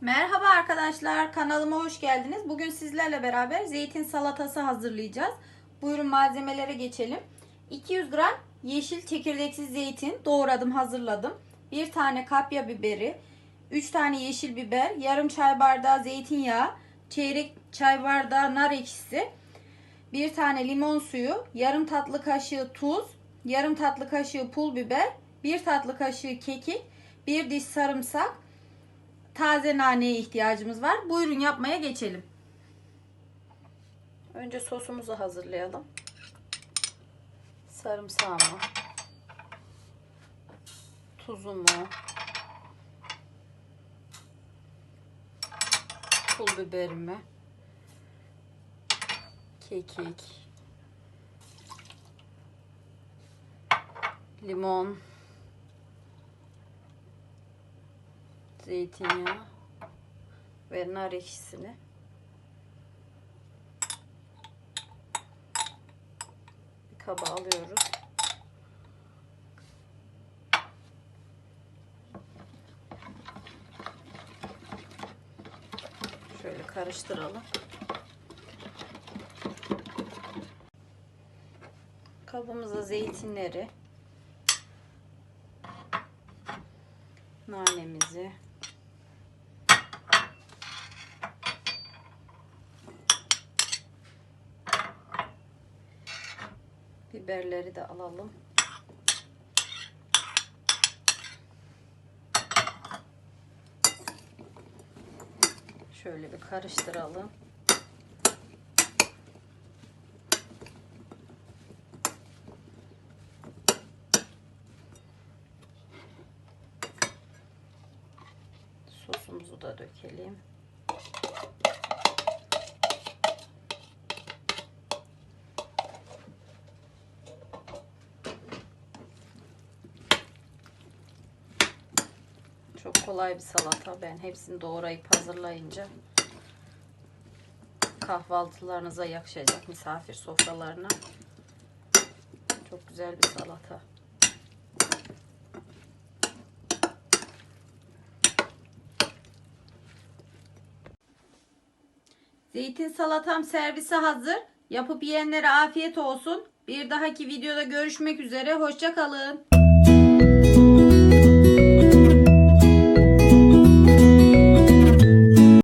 Merhaba arkadaşlar kanalıma hoş geldiniz. Bugün sizlerle beraber zeytin salatası hazırlayacağız. Buyurun malzemelere geçelim. 200 gram yeşil çekirdeksiz zeytin doğradım hazırladım. 1 tane kapya biberi, 3 tane yeşil biber, yarım çay bardağı zeytinyağı, çeyrek çay bardağı nar ekşisi, 1 tane limon suyu, yarım tatlı kaşığı tuz, yarım tatlı kaşığı pul biber, 1 tatlı kaşığı kekik, 1 diş sarımsak, taze naneye ihtiyacımız var. Buyurun yapmaya geçelim. Önce sosumuzu hazırlayalım. Sarımsağımı, tuzumu, pul biberimi, kekik, limon, zeytinyağı ve nar ekşisini bir kaba alıyoruz. Şöyle karıştıralım. Kabımıza zeytinleri, nanemizi, biberleri de alalım. Şöyle bir karıştıralım. Sosumuzu da dökelim. Çok kolay bir salata. Ben hepsini doğrayıp hazırlayınca kahvaltılarınıza yakışacak misafir sofralarına. Çok güzel bir salata. Zeytin salatam servise hazır. Yapıp yiyenlere afiyet olsun. Bir dahaki videoda görüşmek üzere. Hoşça kalın.